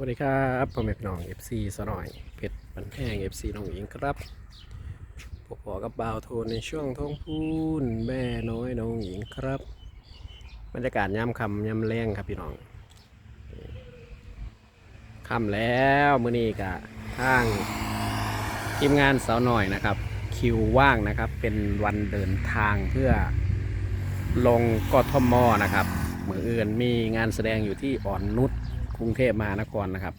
วัสดีครับพ่อแม่พี่น้อง FC สหน่อยเพชรบันแห้ง FC น้องหญิงครับพบกับบ่าวโทนในช่วงท้องพูนแม่น้อยน้องหญิงครับบรรยากาศย่ำคำย่ำแรงครับพี่น้องค่ำแล้วมื้อนี้กะทางทีมงานสาวหน่อยนะครับ คิวว่างนะครับเป็นวันเดินทางเพื่อลงกทมนะครับมืออื่นมีงานแสดงอยู่ที่อ่อนนุช กรุงเทพมหานครนะครับ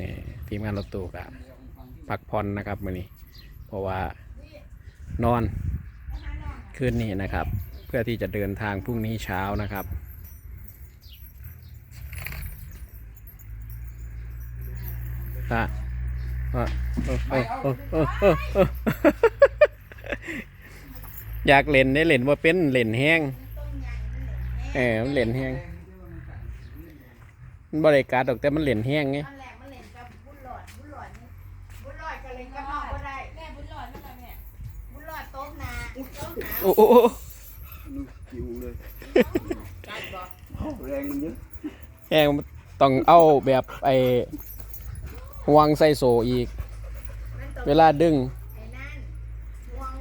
นี่ทีมงานรถตู้กะพักผ่อนนะครับมื้อนี้ เพราะว่านอนคืนนี้นะครับ เพื่อที่จะเดินทางพรุ่งนี้เช้านะครับอะอะเออเออเออเออเอออยากเล่นได้เล่นว่าเป็นเล่นแห้งเออเล่นแห้ง มันบริการดอกแต่มันเล่นแห้งไงตอนแรกมันเล่นกับบุญหลอดบุญหลอดนี่บุญหลอดก็เล่นกับน้องก็ได้ แม่บุญหลอดนั่นแหละแม่บุญหลอดโต๊ะนาโต๊ะนาโอ้โอ้โอ้ลูกจิ๋วเลยจัดบอกแรงมันเยอะแห้งมันต้องเอาแบบไอ้ห่วงใส่โซอีก มันต้องเวลาดึงไอ้นั่นห่วง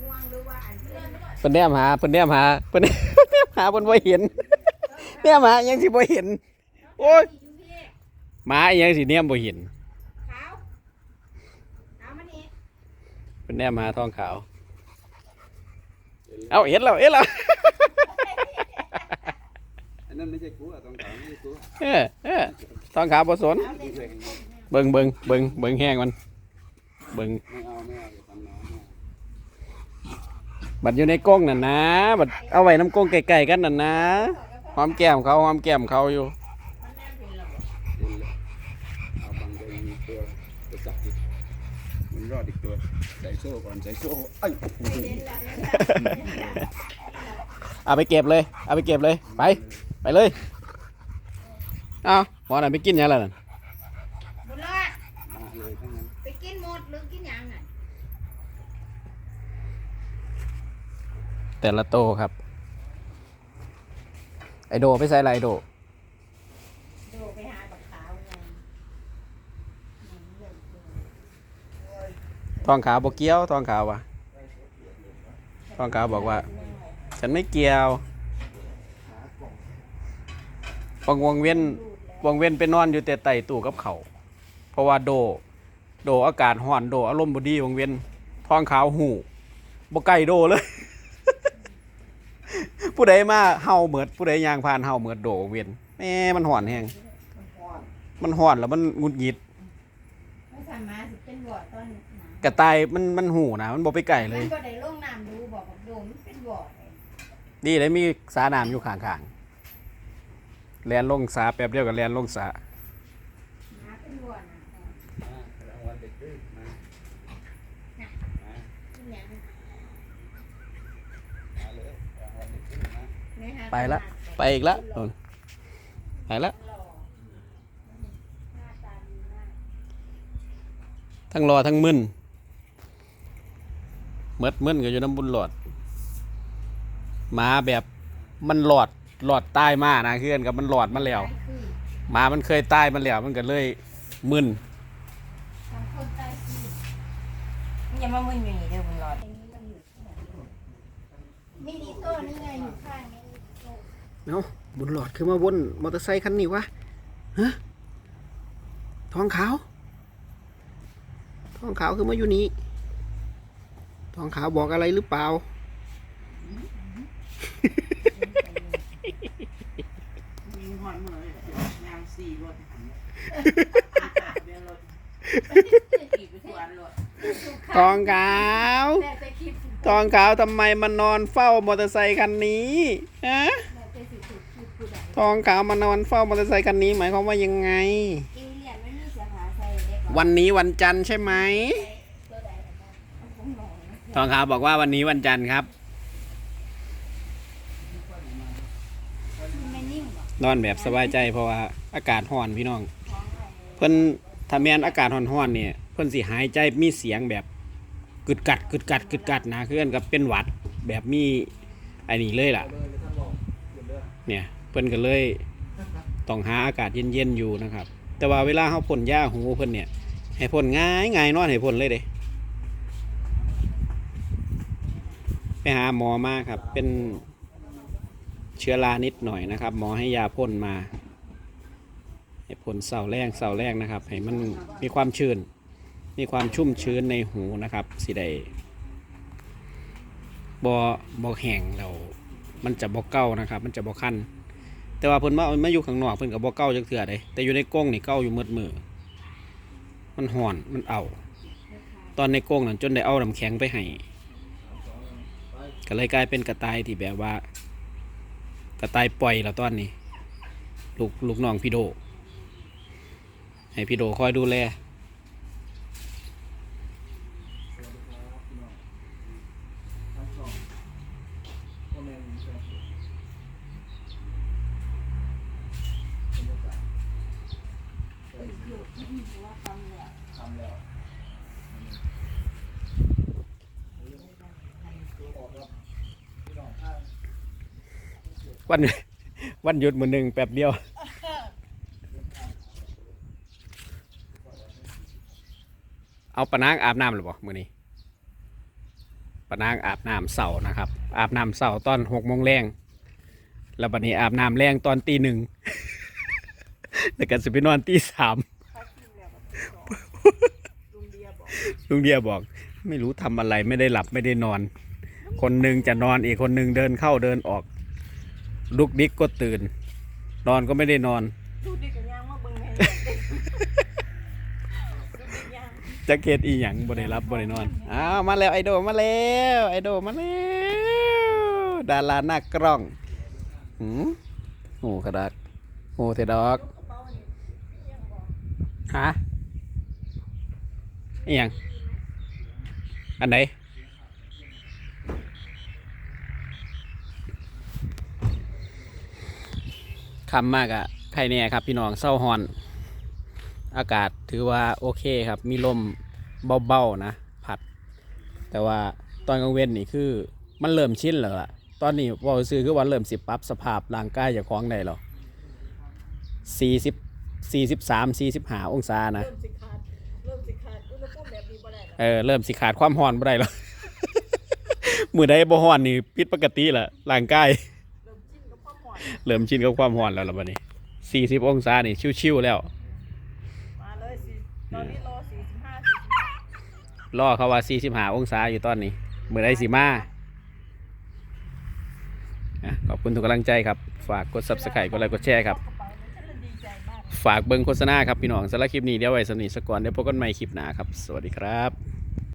ห่วงหรือว่าอันที่เล่นเพิ่นแนมหาเพิ่นแนมหาเพิ่นแนมหาเพิ่นบ่เห็นแนมหายังสิบ่เห็น โอ้ยอยู่พี่หมาอีหยังสิแนมบ่เห็นขาวขาวมันนี่เพิ่นแนมหาทองขาว เอาเห็นแล้วเห็นแล้วอันนั้นไม่ใช่กูอะต้องถามไม่ใช่กูเออเออทองขาวบ่สนขาวเล่นไม่เบิ่งเบิ่งเบิ่งเบิ่งแห้งมัน เบิ่งเอาไม่เอาอย่าทำน้องไม่เอาบัดอยู่ในกรงนั่นนะบัดเอาไว้น้ำกรงไก่ๆกันนั่นนะหอมแก้มเขาหอมแก้มเขาอยู่ ใจมีตัวจะจับอีกมันรอดอีกตัวใส่โซ่ก่อนใส่โซ่ไอ้ยเล่นแล้วเอาไปเก็บเลย เอาไปเก็บเลย ไป ไปเลย เอาหมอน่ะไปกินหยังล่ะนั่นบุญหลอดมาเลยทั้งนั้นไปกินหมดหรือกินหยังน่ะแต่ละโตครับ ไอโดไปใส่อะไรไอโดดูไปหาบักขาวไง ทองขาวบอกเกี้ยวทองขาววะทองขาวบอกว่า ฉันไม่เกี่ยววงวงเว้นวงเว้นไปนอนอยู่แต่ไต่ตู้กับเขาเพราะว่าโด โดอากาศห่อนโดอารมณ์บดีวงเว้นทองขาวหูบกไก่โดเลย ผู้ใดมาเห่าเหมือดผู้ใดยางผ่านเห่าเหมือดโดวงเว้นแม่มันห่อนแฮงมันห่อนแล้วมันงุดหงิดไม่สามารถเป็นบ่อต้น กระต่ายมันมันหูนะมันบอกไปไก่เลมัย นก็ได้ลงน้ำดูบอกกับโดมมันเป็นบ่อเลยดีเลยมีสาน้ำอยู่ข้างๆแลนลงสาแป๊บเดียวกับแลนลงสาน้ำเป็นบ่อนะมารางวัลเด็กดื้อมาเป็นหยังมาเลยรางวัลเด็กดื้อมาไม่หาไปละ ไปอีกแล้วนู่นไปละหล่อหน้าตาดีมากทั้งรอทั้งมึน เมดมึนก็อยู่น้ำบุญหลอดหมาแบบมันหลอดหลอดตายมานะเพื่อนกับมันหลอดมาแล้วคือหมามันเคยตายมาแล้วมันก็เลยมึนทำคนใต้คือมึงอย่ามามึนอยู่นี่เด้อบุญหลอดอย่างนี้มันอยู่ที่ไหนมินิโต้นี่ไงอยู่ข้างนี้โต้เนาะบุญหลอดคือมาวนมอเตอร์ไซคันนี้วะฮะทองขาวทองขาวคือมาอยู่นี่ ทองขาวบอกอะไรหรือเปล่า มีหอนมือยางสี่รถเบียรถขี่ไปสวนรถทองขาวแต่จะคิดทองขาวทำไมมานอนเฝ้ามอเตอร์ไซคันนี้ฮะแต่จะสิถูกคิดผู้ใดทองขาวมานอนเฝ้ามอเตอร์ไซคันนี้ หมายความว่ายังไงเอเลียนไม่มีเสื้อผ้าใส่เด็กหรอกวันนี้วันจันทร์ใช่ไหม ทองขาวบอกว่าวันนี้วันจันทร์ครับนอนแบบสบายใจเพราะว่าอากาศร้อนพี่น้อง เพิ่นถ้าแม่นอากาศร้อนๆเนี่ยเพิ่นสิหายใจมีเสียงแบบกึดกัดกึดกัดกึดกัดนะคือกันกับเป็นหวัดแบบมีไอ้นี่เลยล่ะ เนี่ยเพิ่นก็เลยต้องหาอากาศเย็นๆอยู่นะครับ แต่ว่าเวลาเขาพ่นยาหูเพิ่นเนี่ยให้พ่นง่ายง่ายนอนให้พ่นเลยเด้ ไปหาหมอมาครับ เป็นเชื้อรานิดหน่อยนะครับ หมอให้ยาพ่นมา ให้พ่นเสาแรงเสาแรงนะครับ ให้มันมีความชื้น มีความชุ่มชื้นในหูนะครับสิได้บอบอแห้งเรามันจะบอเก้านะครับ มันจะบอคันแต่ว่าเพิ่นมามาอยู่ข้างนอกเพิ่นกับบอเก้าจังเถื่อเด้แต่อยู่ในกงนี่เก้าอยู่มืดมือมันห่อนมันเอา ตอนในกงนั่นจนได้เอาน้ำแข็งไปให้ ก็เลยกลายเป็นกระต่ายที่แบบว่า กระต่ายปล่อยแล้วตอนนี้ ลูกลูกน้องพี่โด ให้พี่โดคอยดูแลวั วันวันหยุดมือหนึ่งแป๊บเดียว เอาปะนางอาบน้ำหรือเปล่ามือนี้ปะนางอาบน้ำเสาร์นะครับ อาบน้ำเสาร์ตอนหกโมงแรงแล้วบัดนี้อาบน้ำแรงตอนตีหนึ่งแล้วกันสิไปนอนตีสามลุงเดียบอก ไม่รู้ทำอะไรไม่ได้หลับไม่ได้นอน คนหนึ่งจะนอนอีกคนหนึ่งเดินเข้าเดินออก ลุกดิกก็ตื่น นอนก็ไม่ได้นอนดูดิกันย่างมาเบิ่งให้ดูดิย่างแจ็คเก็ตอีหยังบ่ได้รับบได้นอนอ้าวมาแล้วไอโดมาแล้วไอโดมาแล้วดาราหน้ากล้องหืมโอ้กระดักโอ้เทดอกฮะอีหยังอันไหน คำมากอะใครเนี่ยครับพี่น้องเศร้าฮอน อากาศถือว่าโอเคครับ มีลมเบาๆนะผัด แต่ว่าตอนกลางเว้นนี่คือมันเริ่มชินแล้วล่ะ ตอนนี้เว่าซื้อคือว่าเริ่มสิปรับสภาพร่างกายจากของได้แล้วสี่สิบสี่สิบสามสี่สิบห้าองศานะ เริ่มสิขาดเริ่มสิขาดอุณหภูมิแบบนี้บ่ได้แล้วเออเริ่มสิขาดความร้อนบ่ได้แล้วมือใดบ่ร้อนนี่ผิดปกติละร่างกาย เริ่มจิ้นกับความหวานเริ่มชินกับความร้อนแล้วล่ะบัดนี้สี่สิบองศานี่ชิวๆแล้ว มาเลยสิตอนนี้รอสี่สิบห้าสี่สิบหกรอเขาว่าสี่สิบห้าองศาอยู่ตอนนี้มือใดสิมาอะขอบคุณทุกกำลังใจครับ ฝากกด subscribe กดไลค์กดแชร์ครับ กระเป๋าเนี่ยฉันเลยดีใจมาก ฝากเบิ่งโฆษณาครับพี่น้องสำหรับคลิปนี้เดี๋ยวไว้สำนีสกก่อนเดี๋ยวพบกันใหม่คลิปหน้าครับ สวัสดีครับ